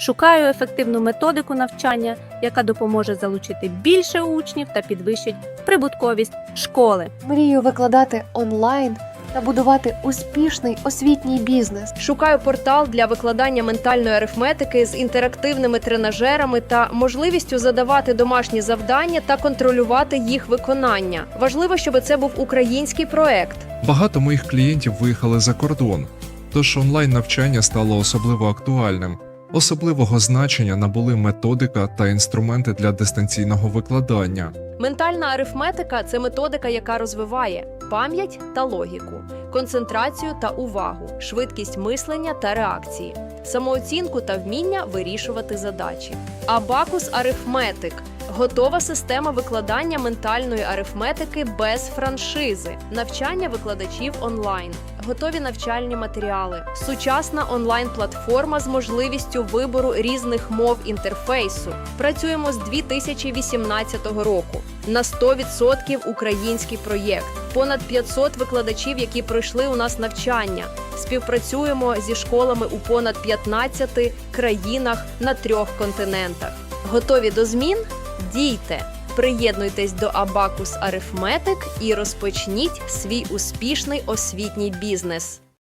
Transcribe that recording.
Шукаю ефективну методику навчання, яка допоможе залучити більше учнів та підвищить прибутковість школи. Мрію викладати онлайн та будувати успішний освітній бізнес. Шукаю портал для викладання ментальної арифметики з інтерактивними тренажерами та можливістю задавати домашні завдання та контролювати їх виконання. Важливо, щоб це був український проект. Багато моїх клієнтів виїхали за кордон, тож онлайн навчання стало особливо актуальним. Особливого значення набули методика та інструменти для дистанційного викладання. Ментальна арифметика це методика, яка розвиває пам'ять та логіку, концентрацію та увагу, швидкість мислення та реакції, самооцінку та вміння вирішувати задачі. Абакус арифметик готова система викладання ментальної арифметики без франшизи, навчання викладачів онлайн, готові навчальні матеріали, сучасна онлайн-платформа з можливістю вибору різних мов інтерфейсу. Працюємо з 2018 року. На 100% український проєкт. Понад 500 викладачів, які пройшли у нас навчання. Співпрацюємо зі школами у понад 15 країнах на трьох континентах. Готові до змін? Дійте! Приєднуйтесь до Абакус Арифметик і розпочніть свій успішний освітній бізнес.